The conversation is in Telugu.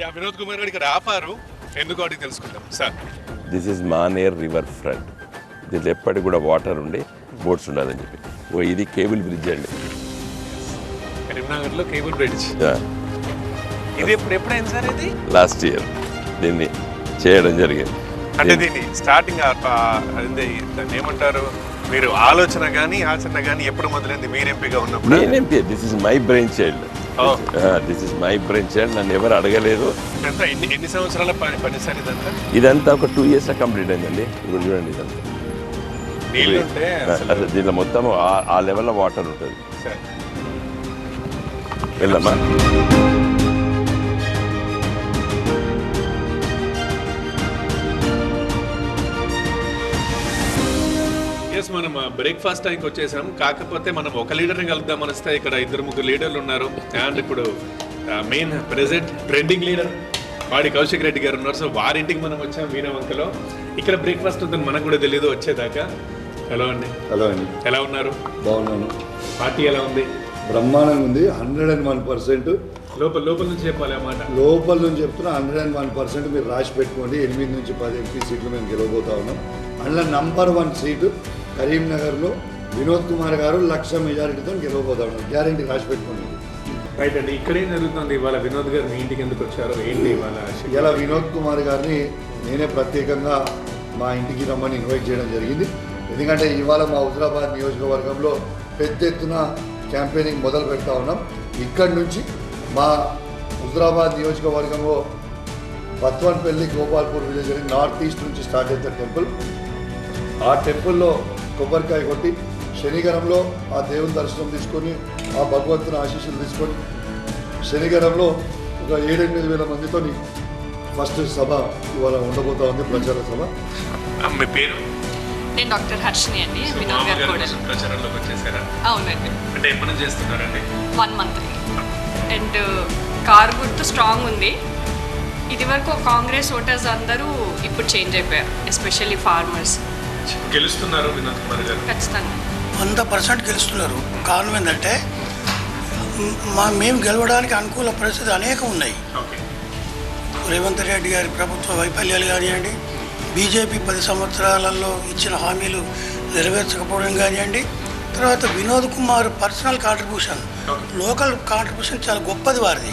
యా వినోద్ కుమార్ గారు ఇక్కడ ఆపారు. ఎందుకు అడిగి తెలుసుకుందాం. Sir. This is Maner river front దీంట్లో ఎప్పటికి కూడా వాటర్ ఉండి బోట్స్ ఉండాలని చెప్పి. ఓ ఇది కేబుల్ బ్రిడ్జ్ అండి. కరీంనగర్లో కేబుల్ బ్రిడ్జ్. ఇది ఎప్పుడు ఎప్పుడైంది సార్ ఇది? లాస్ట్ ఇయర్ దీన్ని చేయడం జరిగింది. అంటే దీన్ని స్టార్టింగ్ దాన్ని ఏమంటారు? మీరు ఆలోచన కానీ ఆచరణ కానీ ఎప్పుడు మొదలైంది? మీరు ఎంపీగా ఉన్నప్పుడు. నేనేంపి this is my brain child. This is my brain child నన్ను ఎవరు అడగలేదు. ఎన్ని సంవత్సరాల పని పని సార్ ఇదంతా? ఇదంతా ఒక టూ ఇయర్స్ కంప్లీట్ అయిందండి. ఇప్పుడు చూడండి ఇదంతా. అసలు దీంట్లో మొత్తం ఆ- లెవెల్లో వాటర్ ఉంటుంది. వెళ్ళమ్మా. ఎస్ మనం బ్రేక్ఫాస్ట్ టైంకి వచ్చేసాం. కాకపోతే మనం ఒక లీడర్ని కలుద్దాం అనిస్తే ఇక్కడ ఇద్దరు ముగ్గురు లీడర్లు ఉన్నారు. అండ్ ఇప్పుడు మెయిన్ ప్రెసెంట్ ట్రెండింగ్ లీడర్ వాడి కౌశిక్ రెడ్డి గారు ఉన్నారు. సో వారింటికి మనం వచ్చాం వీణవంకలో. ఇక్కడ బ్రేక్ఫాస్ట్ ఉందని మనకు కూడా తెలియదు వచ్చేదాకా. హలో అండి. హలో అండి. ఎలా ఉన్నారు? బాగున్నాను. పార్టీ ఎలా ఉంది? బ్రహ్మాండంగా ఉంది. హండ్రెడ్ అండ్ వన్ పర్సెంట్ లోపల లోపల నుంచి చెప్పాలి ఆ మాట. లోపల నుంచి చెప్తున్నా హండ్రెడ్ అండ్ వన్ పర్సెంట్ మీరు రాసి పెట్టుకోండి. ఎనిమిది నుంచి పది ఎంపీ సీట్లు మేము గెలవబోతా ఉన్నాం. అందులో నంబర్ వన్ సీటు కరీంనగర్లో వినోద్ కుమార్ గారు లక్ష మెజారిటీతో గెలవబోతా ఉన్నారు గ్యారంటీ రాసి పెట్టుకోండి రైట్ అండి ఇక్కడేం జరుగుతుంది ఇవాళ వినోద్ గారు మీ ఇంటికి ఎందుకు వచ్చారు ఏంటి ఇవాళ ఇలా వినోద్ కుమార్ గారిని నేనే ప్రత్యేకంగా మా ఇంటికి రమ్మని ఇన్వైట్ చేయడం జరిగింది. ఎందుకంటే ఇవాళ మా హుజరాబాద్ నియోజకవర్గంలో పెద్ద ఎత్తున క్యాంపెయినింగ్ మొదలు పెడతా ఉన్నాం. ఇక్కడి నుంచి మా హుజరాబాద్ నియోజకవర్గంలో బత్వన్పల్లి గోపాల్పూర్ విలేజ్ అని నార్త్ ఈస్ట్ నుంచి స్టార్ట్ అవుతుంది టెంపుల్. ఆ టెంపుల్లో కొబ్బరికాయ కొట్టి శనిగరంలో ఆ దేవుని దర్శనం తీసుకొని ఆ భగవంతుని ఆశీస్సులు తీసుకొని శనిగరంలో ఒక ఏడెనిమిది వేల మందితోని ఫస్ట్ సభ ఇవాళ ఉండబోతా ఉంది ప్రచార సభ. మీ పేరు? నేను డాక్టర్ హర్షిని అండి వినోద్ గారు కూడా ప్రచారంలోకి వచ్చేసారా? అవునండి. అంటే ఎప్పటి నుంచి చేస్తున్నారండి? వన్ మంత్ అండ్ కార్ గుర్తు స్ట్రాంగ్ ఉంది. ఇది వరకు కాంగ్రెస్ ఓటర్స్ అందరూ ఇప్పుడు చేంజ్ అయిపోయారు ఎస్పెషల్లీ ఫార్మర్స్ గెలుస్తున్నారు వినోద్ కుమార్ గారు. ఖచ్చితంగా. వంద పర్సెంట్ గెలుస్తున్నారు. కారణం ఏంటంటే మ్, మా మేము గెలవడానికి అనుకూల పరిస్థితులు అనేకం ఉన్నాయి. ఓకే. రేవంత్ రెడ్డి గారి ప్రభుత్వ వైఫల్యాలు కానివ్వండి బీజేపీ పది సంవత్సరాలలో ఇచ్చిన హామీలు నెరవేర్చకపోవడం కానివ్వండి తర్వాత Vinod Kumar personal contribution local contribution చాలా గొప్పది వారిది.